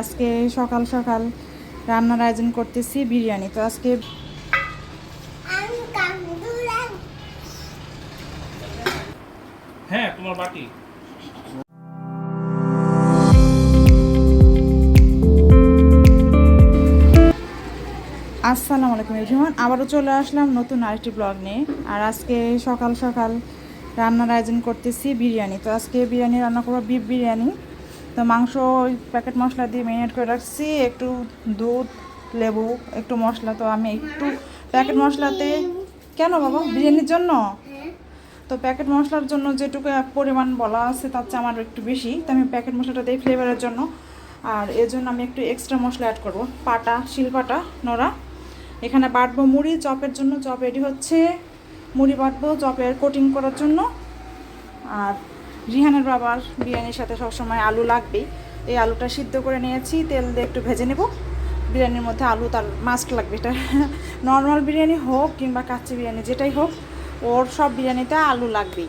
আজকে সকাল সকাল রান্নার আয়োজন করতেছি বিরিয়ানি। তো আজকে হ্যাঁ তোমার বাটি। আসসালামু আলাইকুম এভরিওয়ান। আবারও চলে আসলাম নতুন আরেকটি ব্লগ নিয়ে। আর আজকে সকাল সকাল রান্নার আয়োজন করতেছি বিরিয়ানি। তো আজকে বিরিয়ানি রান্না করব বিফ বিরিয়ানি। তো মাংস ওই প্যাকেট মশলা দিয়ে ম্যারিনেট করে রাখছি, একটু দুধ, লেবু, একটু মশলা। তো আমি একটু প্যাকেট মশলাতে কেন বাবা? বিরিয়ানির জন্য? তো প্যাকেট মশলার জন্য যেটুকু পরিমাণ বলা আছে তার চেয়ে আমার একটু বেশি। তো আমি প্যাকেট মশলাটা দিই ফ্লেভারের জন্য। আর এর জন্য আমি একটু এক্সট্রা মশলা অ্যাড করব। পাটা, শিলপাটা, নোড়া। এখানে বাটবো মুড়ি, চপের জন্য চপ রেডি হচ্ছে। মুড়ি বাটবো, চপের কোটিং করার জন্য। আর রিহানের বাবার বিরিয়ানির সাথে সবসময় আলু লাগবেই। এই আলুটা সিদ্ধ করে নিয়েছি, তেল দিয়ে একটু ভেজে নেব। বিরিয়ানির মধ্যে আলু তার মাস্ট লাগবে এটা। নর্মাল বিরিয়ানি হোক কিংবা কাচ্চি বিরিয়ানি, যেটাই হোক, ওর সব বিরিয়ানিতে আলু লাগবেই।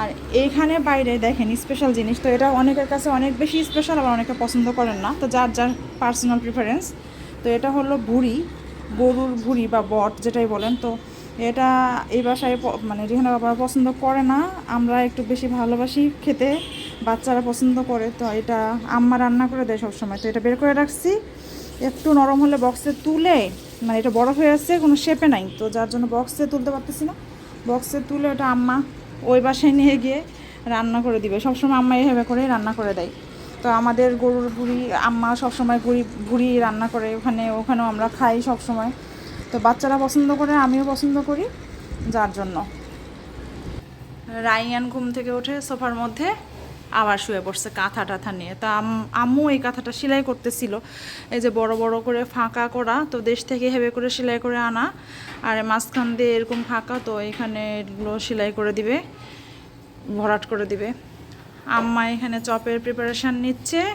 আর এইখানে বাইরে দেখেন স্পেশাল জিনিস, তো এটা অনেকের কাছে অনেক বেশি স্পেশাল আবার অনেকে পছন্দ করেন না। তো যার যার পার্সোনাল প্রিফারেন্স তো এটা হলো ভুড়ি, গরুর ভুড়ি বা বট, যেটাই বলেন, তো এটা এই বাসায় মানে রিহানা বাবারা পছন্দ করে না। আমরা একটু বেশি ভালোবাসি খেতে, বাচ্চারা পছন্দ করে, তো এটা আম্মা রান্না করে দেয় সবসময়। তো এটা বের করে রাখছি। একটু নরম হলে বক্সে তুলে মানে এটা বরফ হয়ে আসছে, কোনো শেপে নাই, তো যার জন্য বক্সে তুলতে পারতেছি না। বক্সে তুলে ওটা আম্মা ওই বাসায় নিয়ে গিয়ে রান্না করে দিবে। সবসময় আম্মা এভাবে করে রান্না করে দেয়। তো আমাদের গরুর ভুড়ি, আম্মা সবসময় গুড়ি ভুড়ি রান্না করে। ওখানে, ওখানেও আমরা খাই সবসময়। তো বাচ্চারা পছন্দ করে, আমিও পছন্দ করি, যার জন্য। রাইয়ান ঘুম থেকে উঠে সোফার মধ্যে আবার শুয়ে পড়ছে কাঁথা টাথা নিয়ে। তা আম- আম্মু এই কাঁথাটা সেলাই করতেছিল। এই যে বড় বড় করে ফাঁকা করা, তো দেশ থেকে হেবে করে সেলাই করে আনা। আর মাঝখান দিয়ে এরকম ফাঁকা, তো এখানে এগুলো সেলাই করে দিবে, ভরাট করে দিবে। আম্মা এখানে চপের প্রিপারেশান নিচ্ছে।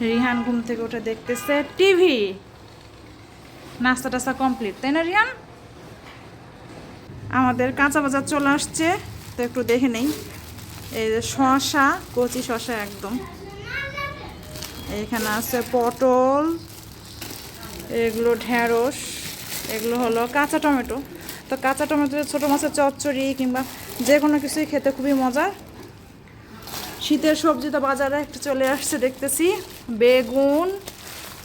রিহান ঘুম থেকে উঠে দেখতেছে টিভি। নাস্তা টাস্তা কমপ্লিট তাই না রিহান আমাদের কাঁচা বাজার চলে আসছে, তো একটু দেখে নেই। এই যে শশা কচি শশা একদম। এখানে আছে পটল, এগুলো ঢেঁড়স, এগুলো হলো কাঁচা টমেটো। তো কাঁচা টমেটো, ছোটো মাছের চচ্চড়ি কিংবা যে কোনো কিছুই খেতে খুবই মজার শীতের সবজি তো বাজারে একটু চলে আসছে, দেখতেছি। বেগুন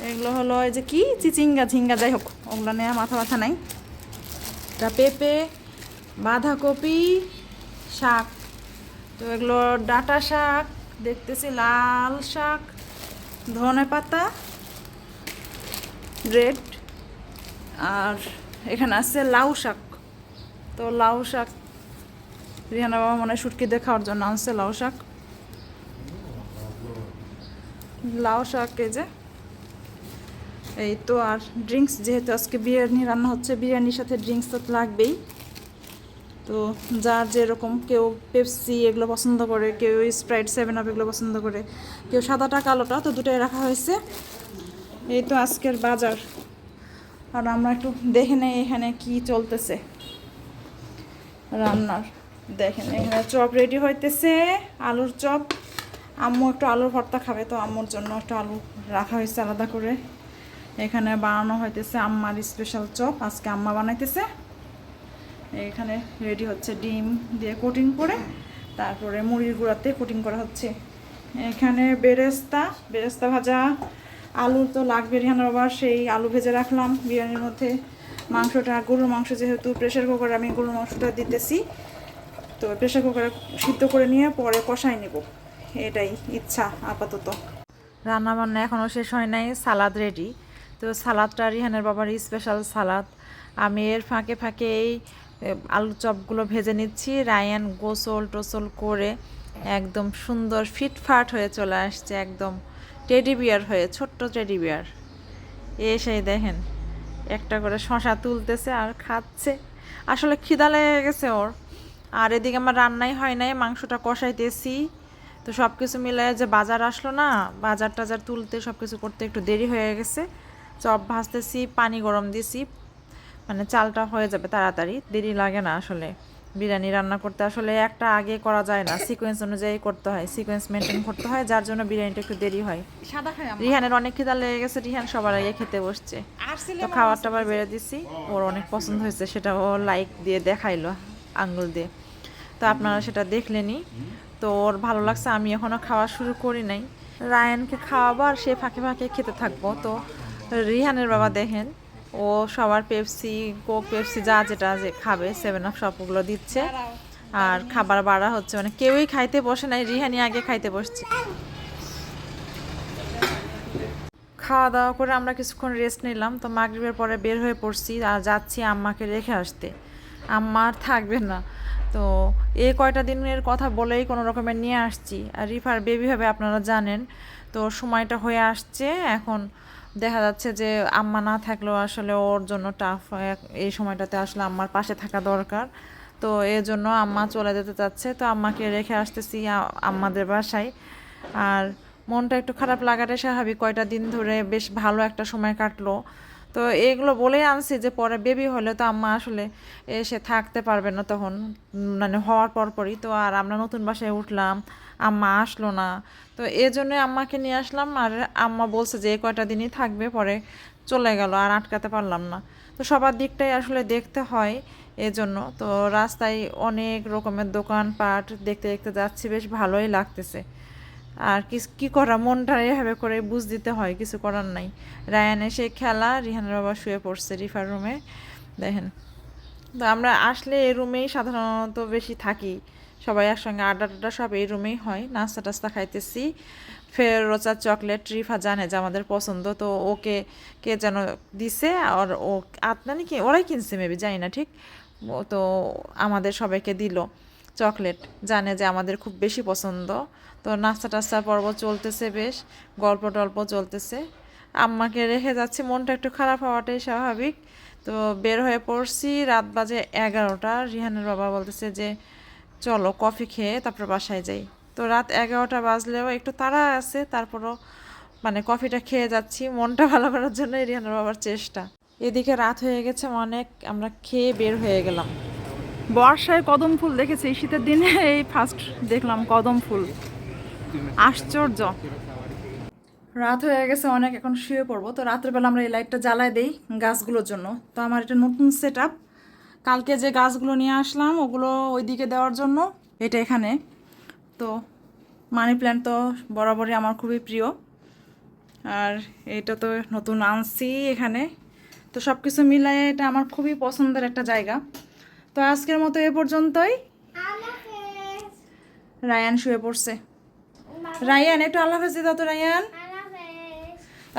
এগুলো হলো এই যে কি? চিচিঙ্গা ঝিঙ্গা, যাই হোক, ওগুলো নিয়ে মাথা ব্যথা নাই। তা পেঁপে, বাঁধাকপি, শাক। তো এগুলো ডাটা শাক, দেখতেছি লাল শাক, ধনে পাতা, রেড, আর এখানে আছে লাউ শাক। তো লাউ শাক, রিহানা বাবা মনে হয় দিয়ে খাওয়ার জন্য আনছে লাউ শাক। লাউ শাক এই যে এই তো আর ড্রিঙ্কস যেহেতু আজকে বিরিয়ানি রান্না হচ্ছে, বিরিয়ানির সাথে ড্রিঙ্কস তো লাগবেই। তো যার যেরকম, কেউ পেপসি এগুলো পছন্দ করে, কেউ স্প্রাইট সেভেন আপ এগুলো পছন্দ করে, কেউ সাদাটা, কালোটা, তো দুটোই রাখা হয়েছে। এই তো আজকের বাজার। আর আমরা একটু দেখে নেই এখানে কি চলতেছে। রান্নার দেখেন এখানে চপ রেডি হইতেছে, আলুর চপ। আম্মু একটু আলুর ভর্তা খাবে, তো আম্মুর জন্য একটু আলু রাখা হয়েছে আলাদা করে। এখানে বানানো হইতেছে আম্মার স্পেশাল চপ, আজকে আম্মা বানাইতেছে। এখানে রেডি হচ্ছে ডিম দিয়ে কোটিং করে, তারপরে মুড়ির গুঁড়াতে কোটিং করা হচ্ছে। এখানে বেরেস্তা বেরেস্তা ভাজা, আলু তো লাগবে রিহানার আবার সেই আলু ভেজে রাখলাম বিরিয়ানির মধ্যে। মাংসটা, গরুর মাংস যেহেতু প্রেশার কুকারে আমি গরুর মাংসটা দিতেছি, তো প্রেশার কুকারে সিদ্ধ করে নিয়ে পরে কষাই নেব। এটাই ইচ্ছা, আপাতত। রান্না বান্না এখনও শেষ হয় নাই, সালাদ রেডি তো সালাদটা রিহানের বাবার স্পেশাল সালাদ। আমি এর ফাঁকে ফাঁকে এই আলু চপগুলো ভেজে নিচ্ছি। রায়ান গোসল টোসল করে একদম সুন্দর ফিটফাট হয়ে চলে আসছে, একদম টেডি বিয়ার হয়ে, ছোট্ট টেডি বিয়ার এসেই দেখেন, একটা করে শশা তুলতেছে আর খাচ্ছে। আসলে খিদা লেগে গেছে ওর। আর এদিকে আমার রান্নাই হয় নাই, মাংসটা কষাইতেছি। তো সব কিছু মিলে যে বাজার আসলো না বাজার টাজার তুলতে সব কিছু করতে একটু দেরি হয়ে গেছে। চপ ভাজতেছি পানি গরম দিছি। মানে চালটা হয়ে যাবে তাড়াতাড়ি দেরি লাগে না আসলে। বিরিয়ানি রান্না করতে আসলে একটা আগে করা যায় না সিকোয়েন্স অনুযায়ী করতে হয় সিকোয়েন্স মেনটেন করতে হয় যার জন্য বিরিয়ানিটা একটু দেরি হয়। সাদা খাই রিহানের অনেক খিদা লেগে গেছে রিহান সবার আগে খেতে বসছে। তো খাবার টাবার বেড়ে দিছি ওর অনেক পছন্দ হয়েছে সেটা ও লাইক দিয়ে দেখাইলো আঙ্গুল দিয়ে। তো আপনারা সেটা দেখলেনি তো ওর ভালো লাগছে আমি এখনও খাওয়া শুরু করি নাই। রায়ানকে খাওয়াবো আর সে ফাঁকে ফাঁকে খেতে থাকব তো রিহানের বাবা দেখেন। ও সবার পেপসি কোক পেপসি যা যেটা যে খাবে সেভেন আপ সবগুলো দিচ্ছে। আর খাবার বাড়া হচ্ছে মানে কেউই খাইতে বসে নাই রিহানি আগে খাইতে বসছে। খাওয়া দাওয়া করে আমরা কিছুক্ষণ রেস্ট নিলাম। তো মাগরিবের পরে বের হয়ে পড়ছি আর যাচ্ছি আম্মাকে রেখে আসতে। আম্মা আর থাকবে না। তো এই কয়টা দিনের কথা বলেই কোনো রকমের নিয়ে আসছি। আর রিফার বেবি হবে, আপনারা জানেন। তো সময়টা হয়ে আসছে, এখন দেখা যাচ্ছে যে আম্মা না থাকলেও আসলে ওর জন্য টাফ এই সময়টাতে আসলে আম্মার পাশে থাকা দরকার। তো এই জন্য আম্মা চলে যেতে চাচ্ছে। তো আম্মাকে রেখে আসতেছি আম্মাদের বাসায়। আর মনটা একটু খারাপ লাগাটা স্বাভাবিক। কয়টা দিন ধরে বেশ ভালো একটা সময় কাটলো। তো এগুলো বলেই আনছি যে পরে বেবি হলে তো আম্মা আসলে এসে থাকতে পারবে না তখন। মানে হওয়ার পরপরই। তো আর আমরা নতুন বাসায় উঠলাম। আম্মা আসলো না। তো এই জন্যই আম্মাকে নিয়ে আসলাম আর আম্মা বলছে যে কয়টা দিনই থাকবে, পরে চলে গেল, আর আটকাতে পারলাম না। তো সবার দিকটাই আসলে দেখতে হয় এজন্য। তো রাস্তায় অনেক রকমের দোকানপাট দেখতে দেখতে যাচ্ছি, বেশ ভালোই লাগতেছে। আর কি, কী করা, মনটা এভাবে করে বুঝ দিতে হয়, কিছু করার নাই। রায়ান এসে খেলা রিহানের বাবা শুয়ে পড়ছে রিফার রুমে, দেখেন। তো আমরা আসলে এই রুমেই সাধারণত বেশি থাকি। সবাই একসঙ্গে আড্ডা টাড্ডা সব এই রুমেই হয়, নাস্তা টাস্তা খাইতেছি। ফের রোচা চকলেট, রিফা জানে যে আমাদের পছন্দ, তো ওকে কে যেন দিছে আর ও আপনানি কি, ওরাই কিনছে মেবি জানি না ঠিক। তো আমাদের সবাইকে দিল চকলেট, জানে যে আমাদের খুব বেশি পছন্দ। তো নাস্তা টাস্তা পর্ব চলতেছে বেশ, গল্প টল্প চলতেছে। আম্মাকে রেখে যাচ্ছি, মনটা একটু খারাপ হওয়াটাই স্বাভাবিক। তো বের হয়ে পড়ছি রাত বাজে এগারোটা, রিহানের বাবা বলতেছে যে চলো কফি খেয়ে তারপর বাসায় যাই। তো রাত এগারোটা বাজলেও একটু তাড়া আছে তারপরও মানে কফিটা খেয়ে যাচ্ছি। মনটা ভালো করার জন্য রিহানের বাবার চেষ্টা। এদিকে রাত হয়ে গেছে অনেক আমরা খেয়ে বের হয়ে গেলাম। বর্ষায় কদম ফুল দেখেছি এই শীতের দিনে এই ফার্স্ট দেখলাম কদম ফুল। আশ্চর্য। রাত হয়ে গেছে অনেক এখন শুয়ে পড়ব। তো রাত্রেবেলা আমরা এই লাইটটা জ্বালায় দিই গাছগুলোর জন্য। তো আমার এটা নতুন সেট কালকে যে গাছগুলো নিয়ে আসলাম ওগুলো ওইদিকে দেওয়ার জন্য। এটা এখানে। তো মানি প্ল্যান্ট তো বরাবরই আমার খুবই প্রিয়। আর এটা তো নতুন আনছি এখানে। তো সব কিছু মিলাই এটা আমার খুবই পছন্দের একটা জায়গা। তো আজকের মতো এ পর্যন্তই। রায়ান শুয়ে পড়ছে। রায়ান একটু আল্লাহ হাফেজ দিয়ে দাও তো রায়ান।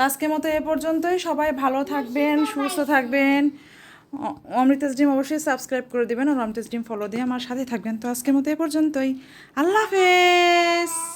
আজকের মতো এ পর্যন্তই। সবাই ভালো থাকবেন সুস্থ থাকবেন। অ- অমৃতাজ ডিম অবশ্যই সাবস্ক্রাইব করে দিবেন আর অমৃতাজ ডিম ফলো দিয়ে আমার সাথে থাকবেন। তো আজকের মতো এ পর্যন্তই। আল্লাহ হাফেজ!